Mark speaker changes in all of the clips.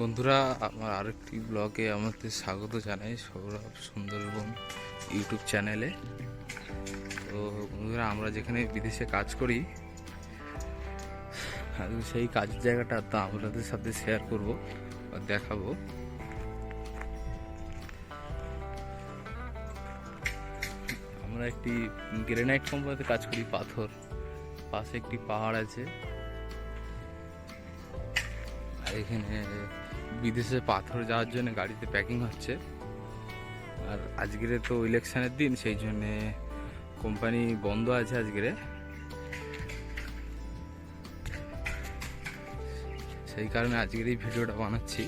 Speaker 1: বন্ধুরা, আমার আরেকটি ব্লগে আমাদের স্বাগত জানাই সৌরভ সুন্দরবন ইউটিউব চ্যানেলে। তো বন্ধুরা, আমরা যেখানে বিদেশে কাজ করি সেই কাজের জায়গাটা তো আপনাদের সাথে শেয়ার করব বা দেখাবো। আমরা একটি গ্রেনাইট কোম্পানিতে কাজ করি, পাথর। পাশে একটি পাহাড় আছে। এখানে বিদেশে পাথর যাওয়ার জন্য গাড়িতে প্যাকিং হচ্ছে। আর আজকের তো ইলেকশনের দিন, সেই জন্যে কোম্পানি বন্ধ আছে আজকের। সেই কারণে আজকের এই ভিডিওটা বানাচ্ছি।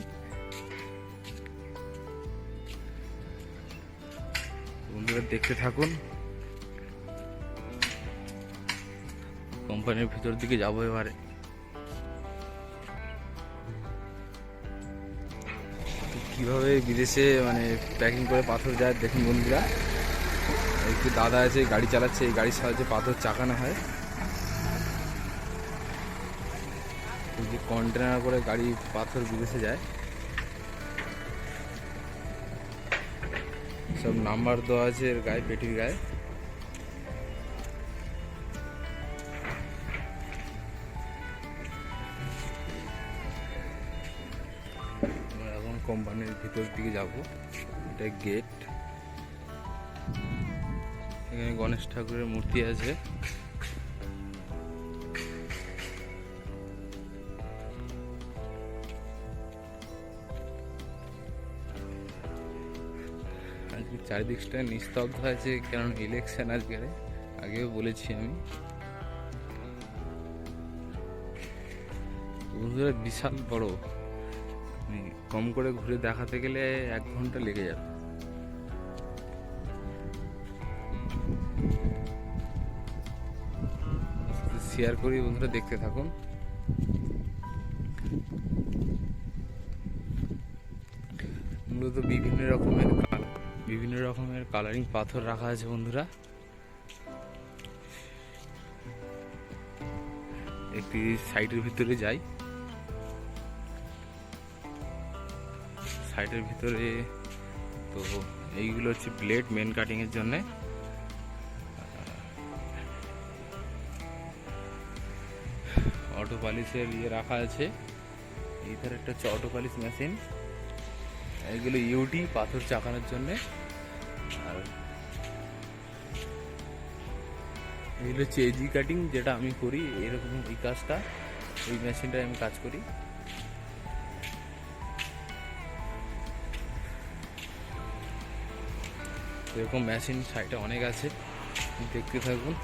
Speaker 1: বন্ধুরা, দেখতে থাকুন। কোম্পানির ভিতর দিকে যাব এবারে। কীভাবে বিদেশে মানে প্যাকিং করে পাথর যায় দেখুন বন্ধুরা। একটু দাদা আছে, গাড়ি চালাচ্ছে, এই গাড়ির সাহায্যে পাথর চাকানো হয়। এই যে কন্টেনার করে গাড়ি, পাথর বিদেশে যায়। সব নাম্বার দেওয়া আছে এর গায়ে, পেটির গায়ে। কোম্পানির ভিতর দিকে যাব। এটা গেট এখানে গণেশ ঠাকুরের মূর্তি আছে। আজকে চারিদিকটা নিস্তব্ধ আছে, কারণ ইলেকশন আজকে। আগেও বলেছি আমি। বন্ধুরা, বিশাল বড়। কম করে ঘুরে দেখাতে গেলে এক ঘণ্টা লেগে যাবে। শেয়ার করি বন্ধুরা, দেখতে থাকুন। মূলত বিভিন্ন রকমের বিভিন্ন রকমের কালারিং পাথর রাখা আছে বন্ধুরা। একটি সাইডের ভিতরে যাই। সাইডের ভিতরে, তো এইগুলো হচ্ছে ব্লেড মেন কাটিং এর জন্য। অটো পালিশের ইয়ে রাখা আছে। এইধারে একটা হচ্ছে অটো পালিশ মেশিন। এগুলো ইউটি পাথর চাকানোর জন্য। আর এগুলো হচ্ছে এজি কাটিং যেটা আমি করি, এরকম এই কাজটা ওই মেশিনটায় আমি কাজ করি। এরকম মেশিন সাইটে অনেক আছে। দেখতে থাকুন।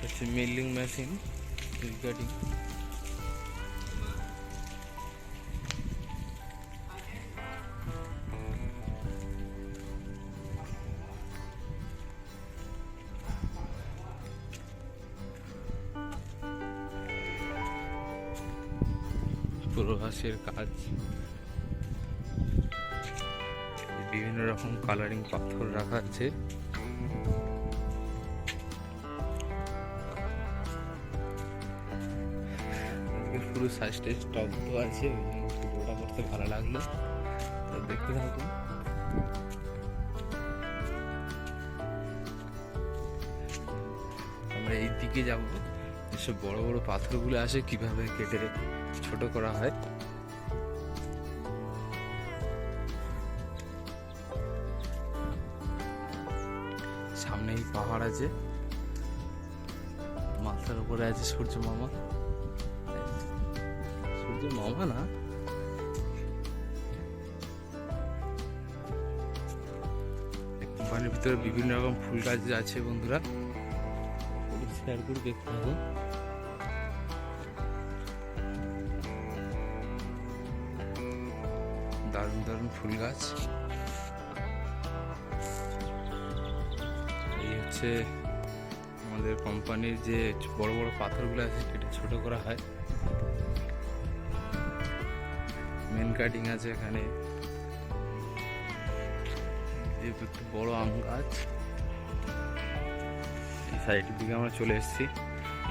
Speaker 1: হচ্ছে মিলিং মেশিন কাটিং প্রবাসের কাজ। বিভিন্ন রকম কালারিং পাথর রাখা আছে। পুরো সাইজটা তো আছে ওই জন্য ভিডিওটা করতে ভালো লাগল। দেখতে থাকুন। আমরা এই দিকে যাব। এসব বড় বড় পাথরগুলো আসে কীভাবে কেটে ছোট করা হয়? সামনেই পাহাড় আছে। মাথার উপরে আছে সূর্য মামা। সূর্য মামা না? কোম্পানির ভিতরে বিভিন্ন রকম ফুল গাছ আছে বন্ধুরা। শেয়ার করে দেখতে থাকুন। দারুণ ফুল গাছ। এই হচ্ছে আমাদের কোম্পানির যে বড় বড় পাথরগুলো আছে, সেটা ছোট করা হয়। মেন কাটিং আছে এখানে। একটু বড় আম গাছ। সাইডের দিকে আমরা চলে এসেছি।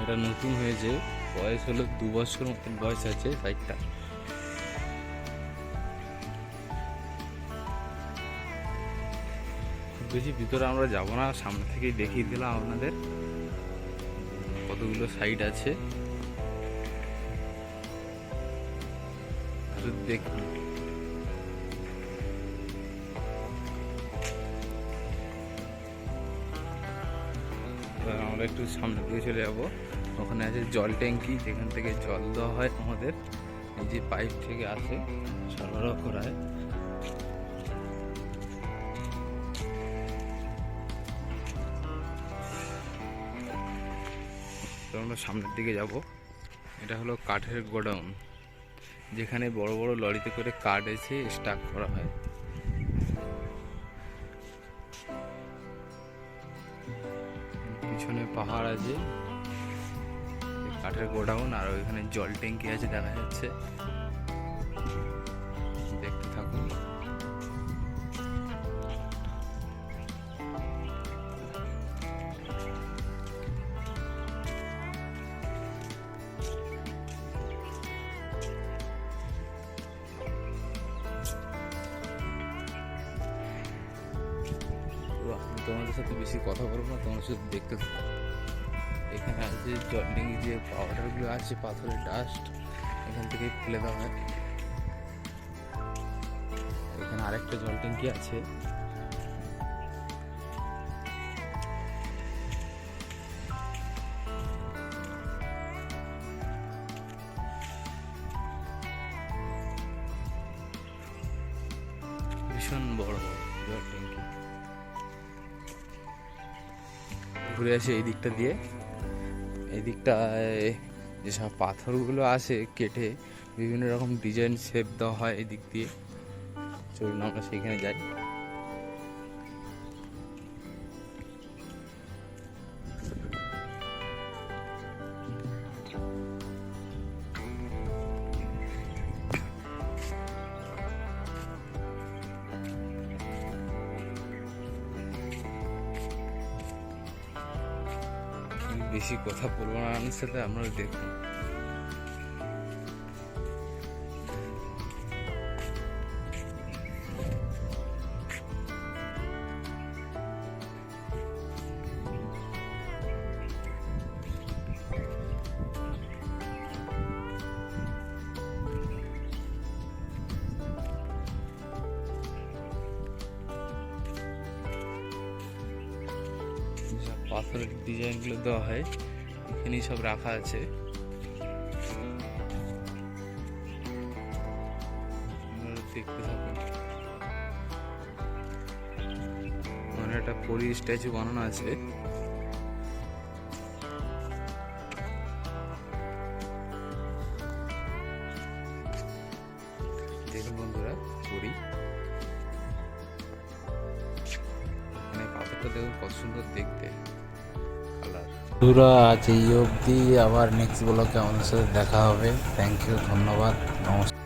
Speaker 1: এটা নতুন হয়েছে। বয়স হলো দু বছর মতন বয়স আছে সাইডটা বেশি ভিতরে আমরা যাব না, সামনে থেকেই দেখিয়ে দিলাম আপনাদের কতগুলো সাইড আছে। দেখুন। আমরা একটু সামনে দিকে চলে যাব। ওখানে আছে জল ট্যাঙ্কি, যেখান থেকে জল দেওয়া হয় আমাদের। এই যে পাইপ থেকে আসে, সরবরাহ করা হয়। আমরা সামনের দিকে যাব। এটা হলো কাঠের গোডাউন। যেখানে বড় বড় লরিতে করে কাঠ এসে স্টাক করা হয়। পিছনে পাহাড় আছে। কাঠের গোডাউন আর ওইখানে জল ট্যাঙ্কি আছে, দেখা যাচ্ছে। তোমাদের সাথে বেশি কথা বলব না তোমার শুধু দেখতে এখানে আছে জল যে পাউডারগুলো আছে, পাথরের ডাস্ট এখান থেকে ফেলে দেওয়া হয়। এখানে আরেকটা জল ট্যাঙ্কি আছে। ভীষণ বড় জল ট্যাঙ্কি। ঘুরে আসি এই দিকটা দিয়ে। এই দিকটায় যেসব পাথরগুলো আসে কেটে বিভিন্ন রকম ডিজাইন শেপ দেওয়া হয় এই দিক দিয়ে। চলুন আমরা সেখানে যাই। বেশি কথা বলব না আপনার সাথে আপনারা দেখুন পাথরের ডিজাইনগুলো দেওয়া হয়। এখানেই সব রাখা আছে। দেখতে থাকুন। মানে একটা পরি স্ট্যাচু বানানো আছে। দেখুন বন্ধুরা, পরি। এখানে দেখুন কত সুন্দর দেখতে
Speaker 2: আজ এই অবধি আবার নেক্সট ব্লগে আমাদের সাথে দেখা হবে। থ্যাংক ইউ ধন্যবাদ। নমস্কার।